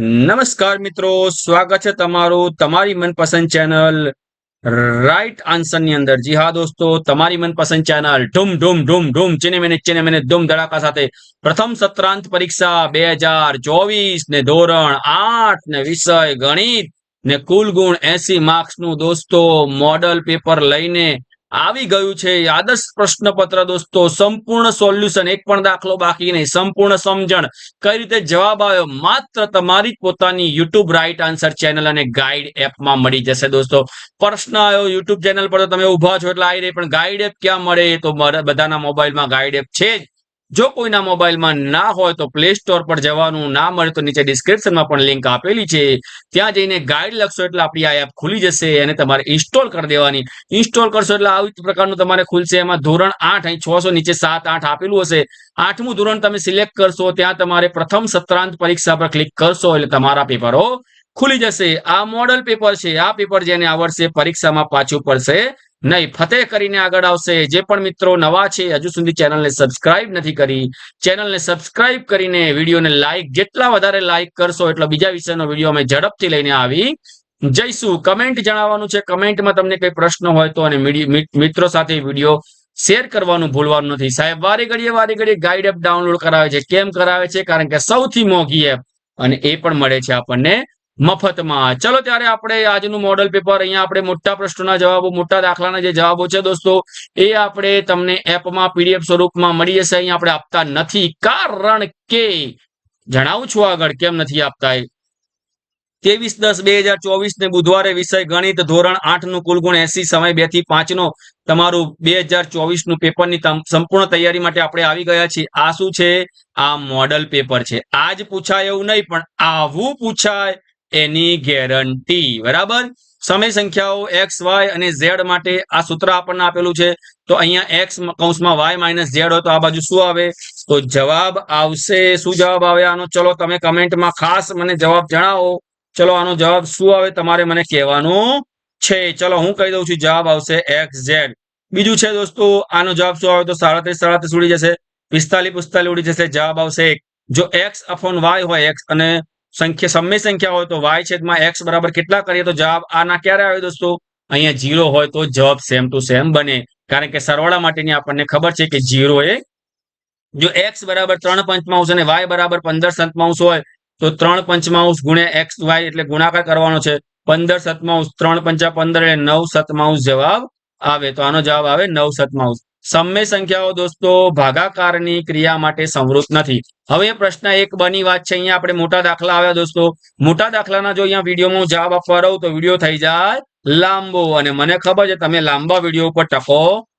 નમસ્કાર મિત્રો, સ્વાગત છે તમારું તમારી મનપસંદ ચેનલ રાઈટ આન્સરની અંદર. જી હા દોસ્તો, તમારી મનપસંદ ચેનલ ઢુમ ઢુમ ઢુમ ઢુમ ચીને મેને ચીને મેને ધૂમ ધડાકા સાથે પ્રથમ સત્રાંત પરીક્ષા બે હજાર ચોવીસ ને ધોરણ આઠ ને વિષય ગણિત ને કુલ ગુણ એસી માર્ક્સનું દોસ્તો મોડલ પેપર લઈને આવી ગયું છે. આદર્શ પ્રશ્નપત્ર દોસ્તો, સંપૂર્ણ સોલ્યુશન એક પણ દાખલો બાકી નહીં. સંપૂર્ણ સમજણ. કઈ રીતે જવાબ આવ્યો? માત્ર તમારી પોતાની યુટ્યુબ રાઈટ આન્સર ચેનલ અને ગાઈડ એપમાં મળી જશે દોસ્તો. પ્રશ્ન આવ્યો યુટ્યુબ ચેનલ પર તો તમે ઊભા છો એટલે આવી રહી, પણ ગાઈડ એપ ક્યાં મળે તો બધાના મોબાઈલમાં ગાઈડ એપ છે જ. જો કોઈના મોબાઈલમાં ના હોય તો પ્લે સ્ટોર પર જવાનું ના મળે તો નીચે ડિસ્ક્રિપ્શનમાં પણ લિંક આપેલી છે. ત્યાં જઈને ગાઈડ લખશો એટલે આપણી આ એપ ખુલી જશે અને તમારે ઇન્સ્ટોલ કરી દેવાની. ઇન્સ્ટોલ કરશો એટલે આવી પ્રકારનું તમારે ખુલશે. એમાં ધોરણ આઠ અહીં છસો નીચે સાત આઠ આપેલું હશે. આઠમું ધોરણ તમે સિલેક્ટ કરશો ત્યાં તમારે પ્રથમ સત્રાંત પરીક્ષા પર ક્લિક કરશો એટલે તમારા પેપરો ખુલી જશે. આ મોડલ પેપર છે. આ પેપર જેને આ વર્ષે પરીક્ષામાં પાછું પડશે નહીં, ફતેહ કરીને આગળ આવશે. જે પણ મિત્રો નવા છે, હજુ સુધી ચેનલને સબસ્ક્રાઇબ નથી કરી, ચેનલને સબસ્ક્રાઇબ કરીને વિડીયોને લાઇક, જેટલા વધારે લાઇક કરશો એટલો બીજા વિષયનો વીડિયો અમે ઝડપથી લઈને આવી જઈશું. કમેન્ટ જણાવવાનું છે, કમેન્ટમાં તમને કઈ પ્રશ્ન હોય તો અને મિત્રો સાથે વીડિયો શેર કરવાનું ભૂલવાનું નથી. સાહેબ, વારે ઘડીએ વારે ઘડીએ ગાઈડ એપ ડાઉનલોડ કરાવે છે. કેમ કરાવે છે? કારણ કે સૌથી મોંઘી એપ અને એ પણ મળે છે આપણને મફતમાં. ચલો ત્યારે આપણે આજનું મોડલ પેપર અહીંયા આપણે મોટા પ્રશ્નોના જવાબો, મોટા દાખલાના જે જવાબો છે દોસ્તો, એ આપણે તમને એપમાં પીડીએફ સ્વરૂપમાં મળી જશે. અહીંયા આપણે આપતા નથી. કારણ કે, જણાવું છું આગળ, કેમ નથી આપતા એ? ત્રેવીસ દસ બે હજાર ચોવીસ ને બુધવારે વિષય ગણિત ધોરણ આઠનું કુલ એસી સમય બેથી પાંચ નો તમારું બે હજાર ચોવીસનું પેપરની સંપૂર્ણ તૈયારી માટે આપણે આવી ગયા છીએ. આ શું છે? આ મોડલ પેપર છે. આજ પૂછાય એવું નહીં, પણ આવું પૂછાય એની ગેરંટી. બરાબર? સમય સંખ્યાઓ એક્સ, વાય અને ઝેડ માટે આ સૂત્ર આપણને આપેલું છે. તો અહીંયા એક્સ કૌંસમાં વાય માઇનસ ઝેડ હોય તો આ બાજુ શું આવે? તો જવાબ આવશે. શું જવાબ આવે? આનો ચલો તમે કમેન્ટમાં ખાસ મને જવાબ જણાવો. ચલો, આનો જવાબ શું આવે? તમારે મને કહેવાનું છે. ચલો, હું કહી દઉં છું, જવાબ આવશે એક્સ, ઝેડ. બીજું છે દોસ્તો, આનો જવાબ શું આવે? તો સાડત્રીસ સાડત્રીસ ઉડી જશે. પિસ્તાલીસ પિસ્તાલીસ ઉડી જશે. જવાબ આવશે જો એક્સ અફોન વાય હોય, એક્સ અને સંખ્યા સમય સંખ્યા હોય તો વાય છેદમાં એક્સ બરાબર કેટલા કરીએ તો જવાબ આના ક્યારે આવે દોસ્તો? અહીંયા જીરો હોય તો જવાબ સેમ ટુ સેમ બને. કારણ કે સરવાળા માટેની આપણને ખબર છે કે જીરો એ જો એક્સ બરાબર ત્રણ પંચમાંશ અને વાય બરાબર પંદર સતમાંશ હોય તો ત્રણ પંચમાંશ ગુણ્યા એક્સ વાય એટલે ગુણાકાર કરવાનો છે. પંદર સતમાંશ, ત્રણ પંચા પંદર એટલે નવ સતમાંશ જવાબ આવે. તો આનો જવાબ આવે નવ સતમાંશ. સમય સંખ્યાઓ દોસ્તો, ભાગાકારની ક્રિયા માટે સંવૃત નથી. હવે પ્રશ્ન એક બની વાત છે, અહીંયા આપણે મોટા દાખલા આવ્યા દોસ્તો. મોટા દાખલાના જો અહીંયા વિડીયોમાં જવાબ આપવા રહું તો વીડિયો થઈ જાય લાંબો અને મને ખબર છે તમે લાંબા વીડિયો ઉપર ટકો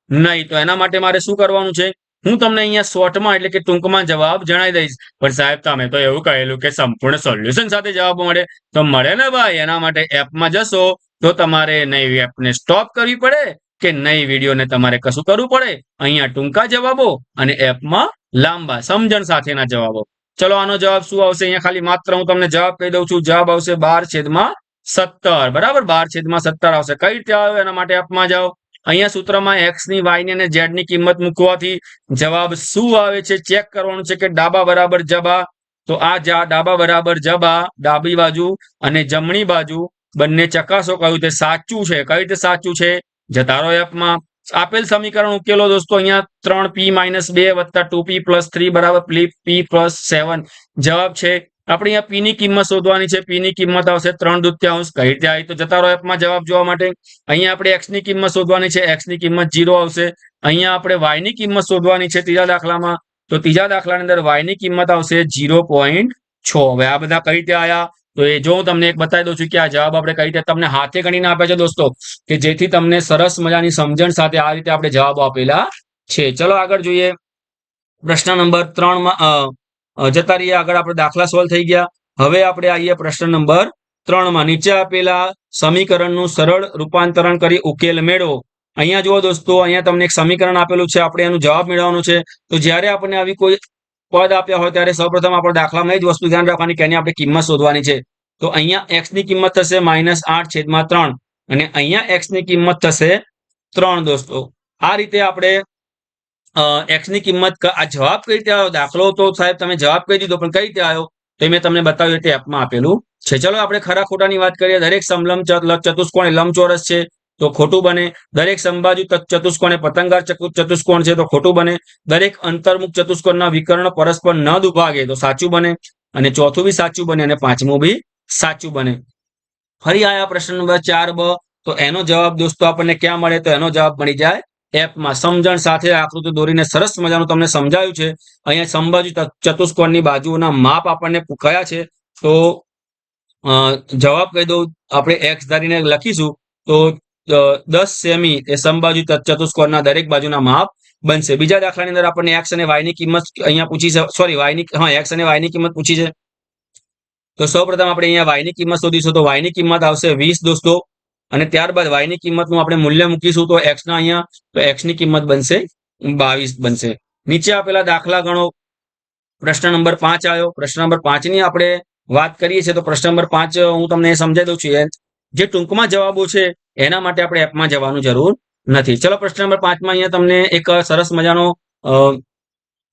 નહીં. તો એના માટે મારે શું કરવાનું છે? હું તમને અહીંયા શોર્ટમાં એટલે કે ટૂંકમાં જવાબ જણાવી દઈશ. પણ સાહેબ, તમે તો એવું કહેલું કે સંપૂર્ણ સોલ્યુશન સાથે જવાબ મળે. તો મળે ને ભાઈ, એના માટે એપમાં જશો તો તમારે નહીં એપને સ્ટોપ કરવી પડે. કે નહીં વિડીયોને તમારે કશું કરવું પડે? અહીંયા ટૂંકા જવાબો અને એપમાં લાંબા સમજણ સાથેના જવાબો. ચલો, આનો જવાબ શું આવશે? અહીંયા ખાલી માત્ર હું તમને જવાબ કહી દઉં છું. જવાબ આવશે બાર છેદમાં સત્તર. બરાબર? બાર છેદમાં સત્તર આવશે. કઈ રીતે આવે એના માટે એપમાં જાઓ? અહીંયા સૂત્રમાં એક્સની વાય અને ઝેડની કિંમત મૂકવાથી જવાબ શું આવે છે? ચેક કરવાનું છે કે ડાબા બરાબર જબા? તો આ જા, ડાબા બરાબર જબા, ડાબી બાજુ અને જમણી બાજુ બંને ચકાસો કયું તે સાચું છે. કઈ રીતે સાચું છે? જતારો એપમાં આપેલ સમીકરણ ઉકેલો દોસ્તો, અહીંયા ત્રણ પી માઇનસ બે વત્તા ટુ પી પ્લસ થ્રી બરાબર પી પ્લસ સેવન જવાબ છે, આપણે અહીંયા પી ની કિંમત શોધવાની છે પી ની કિંમત આવશે ત્રણ દુત્યાંશ. કઈ રીતે આવી? તો જતારો એપમાં જવાબ જોવા માટે, અહીંયા આપણે એક્સની કિંમત શોધવાની છે એક્સની કિંમત જીરો આવશે. અહીંયા આપણે વાયની કિંમત શોધવાની છે ત્રીજા દાખલામાં. તો ત્રીજા દાખલાની અંદર વાયની કિંમત આવશે જીરો હવે આ બધા કઈ રીતે આવ્યા તો એ જો હું તમને એક બતાવી દઉં છું કે આ જવાબ આપણે કઈ રીતે તમને હાથે ગણીને આપે છે દોસ્તો, કે જેથી તમને સરસ મજાની સમજણ સાથે આ રીતે આપણે જવાબો આપેલા છે. ચલો આગળ જોઈએ. પ્રશ્ન નંબર ત્રણમાં જતા રહીએ. આગળ આપણે દાખલા સોલ્વ થઈ ગયા. હવે આપણે આવીએ પ્રશ્ન નંબર ત્રણમાં. નીચે આપેલા સમીકરણનું સરળ રૂપાંતરણ કરી ઉકેલ મેળવો. અહીંયા જુઓ દોસ્તો, અહીંયા તમને એક સમીકરણ આપેલું છે. આપણે એનું જવાબ મેળવવાનું છે. તો જ્યારે આપણને આવી કોઈ પદ આપ્યા હોય ત્યારે સૌપ્રથમ આપણે દાખલામાં જ વસ્તુ ધ્યાન રાખવાની કે આપણે કિંમત શોધવાની છે. તો અહીંયા એક્સની કિંમત થશે માઇનસ આઠ છેદમાં ત્રણ અને અહીંયા એક્સની કિંમત થશે ત્રણ દોસ્તો. આ રીતે આપણે એક્સની કિંમત આ જવાબ કઈ રીતે આવ્યો? દાખલો તો સાહેબ તમે જવાબ કહી દીધો, પણ કઈ રીતે આવ્યો? તો મેં તમને બતાવ્યું તે એપમાં આપેલું છે. ચલો આપણે ખરા ખોટાની વાત કરીએ. દરેક સમલમ ચતુષ્કોણ એ લંબચોરસ છે. તો ખોટું બને. દરેક સંભાજુ ચતુષ્કોણ એ પતંગાર ચતુ- ચતુષ્કોણ છે તો ખોટું બને. દરેક અંતર્મુખ ચતુષ્કોણના વિકર્ણ પરસ્પર ન દુભાગે તો સાચું બને. અને ચોથું બી સાચું બને અને પાંચમું બી સાચું બને. ફરી આયા પ્રશ્ન નંબર ચાર બ. તો એનો જવાબ દોસ્તો આપણને ક્યાં મળે? તો એનો જવાબ મળી જાય એપમાં. સમજણ સાથે આકૃતિ દોરીને સરસ મજાનું તમને સમજાયું છે. અહીંયા સંભાજી ચતુષ્કોણની બાજુઓના માપ આપણને કયા છે. તો જવાબ કહી દઉં. આપણે એક્સ ધારીને લખીશું. તો દસ સેમી એ સમબાજુ ચતુષ્કોણના દરેક બાજુના માપ બનશે. બીજા દાખલાની અંદર આપણને એક્સ અને વાયની કિંમત અહીંયા પૂછી છે. સોરી વાયની હા એક્સ અને વાયની કિંમત પૂછી છે. તો સૌપ્રથમ આપણે અહીંયા વાયની કિંમત શોધીશું. તો વાયની કિંમત આવશે વીસ, દોસ્તો. અને ત્યારબાદ વાયની કિંમતનું આપણે મૂલ્ય મૂકીશું. તો એક્સ ના અહીંયા, તો એક્સની કિંમત બનશે બાવીસ બનશે. નીચે આપેલા દાખલા ગણો. પ્રશ્ન નંબર પાંચ આવ્યો. પ્રશ્ન નંબર પાંચની આપણે વાત કરીએ છીએ. તો પ્રશ્ન નંબર પાંચ હું તમને સમજાવી દઉં છું. જે ટૂંકમાં જવાબો છે એના માટે આપણે એપમાં જવાનું જરૂર નથી. ચલો, પ્રશ્ન નંબર પાંચમાં અહીંયા તમને એક સરસ મજાનો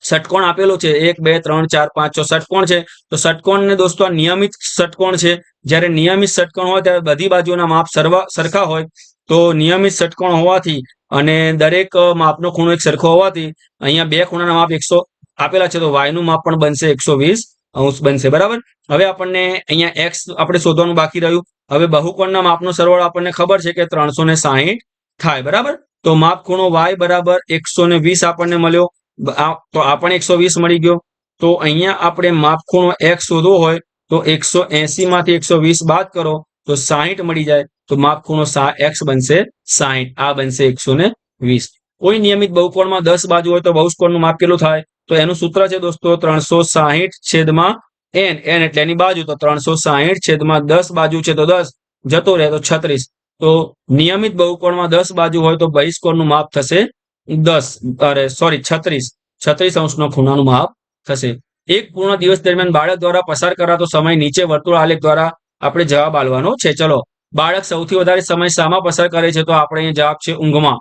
ષટકોણ આપેલો છે. એક, બે, ત્રણ, ચાર, પાંચ, છ, ષટકોણ છે. તો ષટકોણને દોસ્તો, આ નિયમિત ષટકોણ છે. જ્યારે નિયમિત ષટકોણ હોય ત્યારે બધી બાજુના માપ સરવા, સરખા હોય. તો નિયમિત ષટકોણ હોવાથી અને દરેક માપનો ખૂણો એક સરખો હોવાથી અહીંયા બે ખૂણાના માપ એકસો આપેલા છે. તો વાયનું માપ પણ બનશે એકસો વીસ. અંશ બનશે, બરાબર? હવે આપણને અહીંયા એક્સ આપણે શોધવાનું બાકી રહ્યું. હવે બહુકોણના માપનો સરવાળો આપણને ખબર છે કે ત્રણસો થાય, બરાબર? તો માપ ખૂણો વાય બરાબર એકસો આપણને મળ્યો. તો આપણને એકસો મળી ગયો. તો અહીંયા આપણે માપ ખૂણો એક્સ શોધવો હોય, તો એકસો માંથી એકસો બાદ કરો, તો સાહીઠ મળી જાય. તો માપ ખૂણો એક્સ બનશે સાહીઠ. આ બનશે એકસો કોઈ નિયમિત બહુકોણમાં દસ બાજુ હોય તો બહુકોણનું માપ કેટલું થાય? તો એનું સૂત્ર છે દોસ્તો ત્રણસો સાહીઠ છેદમાં એન. એન એટલે એની બાજુ તો ત્રણસો સાહીઠ છેદમાં દસ બાજુ છે તો દસ, જતો રહે તો છત્રીસ. તો નિયમિત બહુકોણમાં દસ બાજુ હોય તો બહિષ્કોણનું માપ થશે દસ, અરે સોરી છત્રીસ. છત્રીસ અંશનો ખૂણાનું માપ થશે. એક પૂર્ણ દિવસ દરમિયાન બાળક દ્વારા પસાર કરાતો સમય નીચે વર્તુળ આલેખ દ્વારા આપણે જવાબ આલવાનો છે. ચલો, બાળક સૌથી વધારે સમય શામાં પસાર કરે છે તો આપણે જવાબ છે ઊંઘમાં.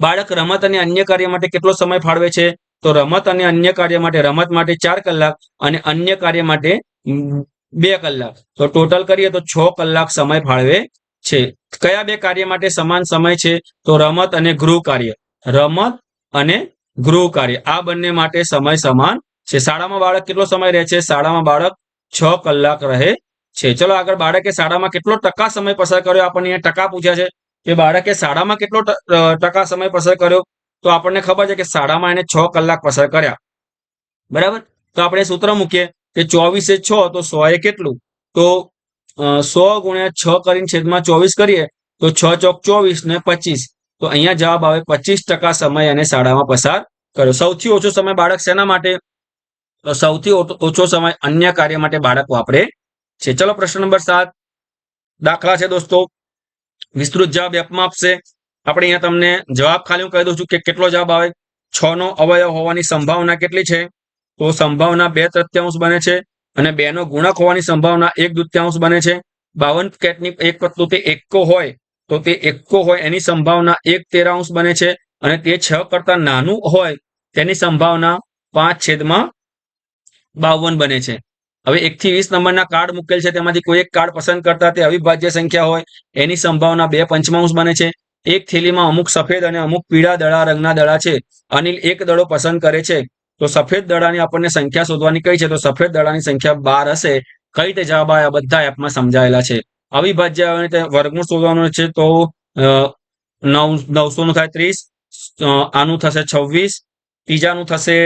બાળક રમત અને અન્ય કાર્ય માટે કેટલો સમય ફાળવે છે? તો રમત અને અન્ય કાર્ય માટે, રમત માટે ચાર કલાક અને અન્ય કાર્ય માટે બે કલાક. તો ટોટલ કરીએ તો છ કલાક સમય ફાળવે છે. કયા બે કાર્ય માટે સમાન સમય છે? તો રમત અને ગૃહ કાર્ય. રમત અને ગૃહ કાર્ય. આ બંને માટે સમય સમાન છે. શાળામાં બાળક કેટલો સમય રહે છે? શાળામાં બાળક છ કલાક રહે છે. ચલો આગળ બાળકે શાળામાં કેટલો ટકા સમય પસાર કર્યો? આપણને ટકા પૂછ્યા છે કે બાળકે શાળામાં કેટલો ટકા સમય પસાર કર્યો? તો આપણને ખબર છે કે શાળામાં એને છ કલાક પસાર કર્યા. બરાબર? તો આપણે સૂત્ર મૂકીએ કે ચોવીસે છ તો સો એ કેટલું? તો સો ગુણ્યા છ કરીને છેદમાં ચોવીસ કરીએ તો છ ચોક ચોવીસ ને પચીસ. તો અહીંયા જવાબ આવે પચીસ ટકા સમય એને શાળામાં પસાર કર્યો. સૌથી ઓછો સમય બાળક શેના માટે? સૌથી ઓછો સમય અન્ય કાર્ય માટે બાળક વાપરે છે. ચલો પ્રશ્ન નંબર સાત. દાખલા છે દોસ્તો. વિસ્તૃત જવાબ એપમાં આપશે. આપણે અહીંયા તમને જવાબ ખાલી હું કહી દઉં છું કે કેટલો જવાબ આવે? છ નો અવયવ હોવાની સંભાવના કેટલી છે? તો સંભાવના બે તૃત્યાંશ બને છે અને બે નો ગુણક હોવાની સંભાવના એક દૃત્યાંશ બને છે. બાવન કેટની એક તો તે એકો હોય, તો તે એકો હોય એની સંભાવના એક તેરાંશ બને છે અને તે છ કરતા નાનું હોય તેની સંભાવના પાંચ છેદમાં બાવન બને છે. હવે એક થી વીસ નંબરના કાર્ડ મૂકેલ છે, તેમાંથી કોઈ એક કાર્ડ પસંદ કરતા તે અવિભાજ્ય સંખ્યા હોય, એની સંભાવના બે પંચમાંશ બને છે. એક થેલીમાં અમુક સફેદ અને અમુક પીળા દડા રંગના દડા છે. અનિલ એક દડો પસંદ કરે છે. તો સફેદ દડાની આપણને સંખ્યા શોધવાની કઈ છે? તો સફેદ દડાની સંખ્યા બાર હશે. કઈ રીતે જવાબ આ બધા એપમાં સમજાયેલા છે. અવિભાજ્ય વર્ગમૂળ શોધવાનું છે તો નવ નવસો નું થાય ત્રીસ આનું થશે છવ્વીસ, ત્રીજાનું થશે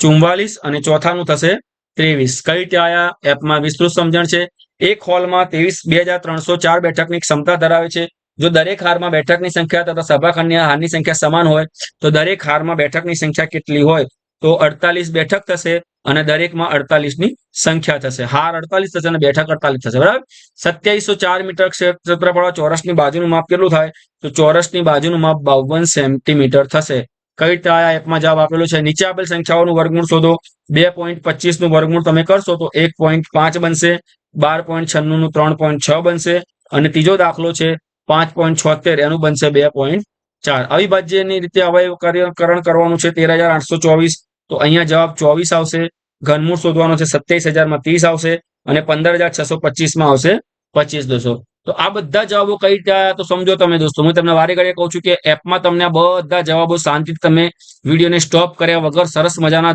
ચુમ્વાલીસ અને ચોથાનું થશે ત્રેવીસ. કઈ રીતે આયા? એપમાં વિસ્તૃત સમજણ છે. એક હોલમાં ત્રેવીસ, બે હજાર ત્રણસો ચાર બેઠકની ક્ષમતા ધરાવે છે. જો દરેક હારમાં બેઠકની સંખ્યા તથા સભાખંડની હારની સંખ્યા સમાન હોય, તો દરેક હારમાં બેઠકની સંખ્યા કેટલી હોય? તો અડતાલીસ બેઠક થશે અને દરેકમાં અડતાલીસની સંખ્યા થશે. હાર અડતાલીસ થશે અને બેઠક અડતાલીસ થશે. બરાબર? સત્યાવીસો ચાર મીટર ક્ષે- ક્ષેત્રફળ ચોરસની બાજુનું માપ કેટલું થાય? તો ચોરસની બાજુનું માપ બાવન સેન્ટીમીટર થશે. કઈ રીતે આ એપમાં જવાબ આપેલો છે? નીચે આપેલ સંખ્યાઓનું વર્ગમૂળ શોધો. બે પોઈન્ટ પચીસનું વર્ગમૂળ તમે કરશો તો એક પોઈન્ટ પાંચ બનશે. બાર પોઈન્ટ છન્નુંનું ત્રણ પોઈન્ટ છ બનશે. અને ત્રીજો દાખલો છે પાંચ પોઈન્ટ છોતેર, એનું બનશે બે પોઈન્ટ ચાર. અવિભાજ્યની રીતે અવયવકરણ કરવાનું છે તેર હજાર આઠસો ચોવીસ. તો અહીંયા જવાબ ચોવીસ આવશે, ઘનમૂળ શોધવાનો છે સત્યાવીસ હજારમાં ત્રીસ આવશે અને પંદર હજાર છસો પચીસમાં આવશે પચીસ દોસ્તો તો આ બધા જવાબો કઈ રીતે તો સમજો તમે દોસ્તો, હું તમને વારે ઘડીએ કહું છું કે એપમાં તમને બધા જવાબો શાંતિથી તમે વિડીયોને સ્ટોપ કર્યા વગર સરસ મજાના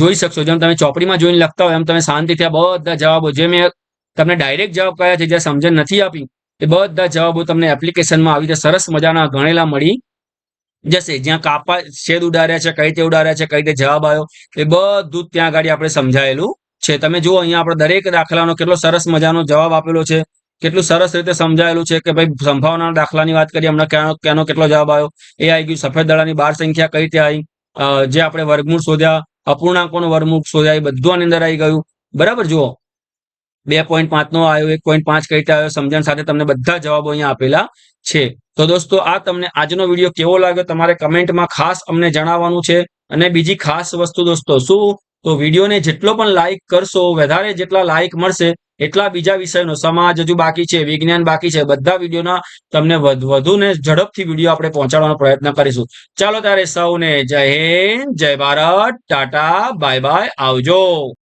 જોઈ શકશો. જેમ તમે ચોપડીમાં જોઈને લખતા હોય, એમ તમે શાંતિથી આ બધા જવાબો, જે મેં તમને ડાયરેક્ટ જવાબ કયા છે, જે સમજણ નથી આપી એ બધા જવાબો તમને એપ્લિકેશનમાં આવી રીતે સરસ મજાના ગણેલા મળી જશે. જ્યાં કાપા છેદ ઉડાર્યા છે, કઈ રીતે ઉડાડ્યા છે, કઈ રીતે જવાબ આવ્યો, એ બધું ત્યાં આગળ આપણે સમજાયેલું છે. તમે જુઓ, અહીંયા આપણે દરેક દાખલાનો કેટલો સરસ મજાનો જવાબ આપેલો છે. કેટલું સરસ રીતે સમજાયેલું છે કે ભાઈ સંભાવના દાખલાની વાત કરીએ, હમણાં ક્યાંનો ક્યાંનો કેટલો જવાબ આવ્યો. એ આવી ગયું. સફેદ દળાની બાર સંખ્યા કઈ રીતે આવી? જે આપણે વર્ગમૂળ શોધ્યા, અપૂર્ણાંકોનો વર્ગમૂળ શોધ્યા, એ બધું આની અંદર આવી ગયું. બરાબર જુઓ. બે પોઈન્ટ પાંચ નો આવ્યો એક પોઈન્ટ પાંચ કઈ રીતે આવ્યો સમજણ સાથે તમને બધા જવાબો અહીંયા આપેલા છે. તો દોસ્તો, આ તમને આજનો વીડિયો કેવો લાગ્યો તમારે કમેન્ટમાં ખાસ અમને જણાવવાનું છે. અને બીજી ખાસ વસ્તુ દોસ્તો શું? તો વિડીયોને જેટલો પણ લાઇક કરશો, વધારે જેટલા લાઇક મળશે, એટલા બીજા વિષયનો સમાજ હજુ બાકી છે, વિજ્ઞાન બાકી છે. બધા વિડીયોના તમને વધુ ને ઝડપથી વીડિયો આપણે પહોંચાડવાનો પ્રયત્ન કરીશું. ચાલો ત્યારે સૌને જય હિન્દ, જય ભારત, ટાટા, બાય બાય, આવજો.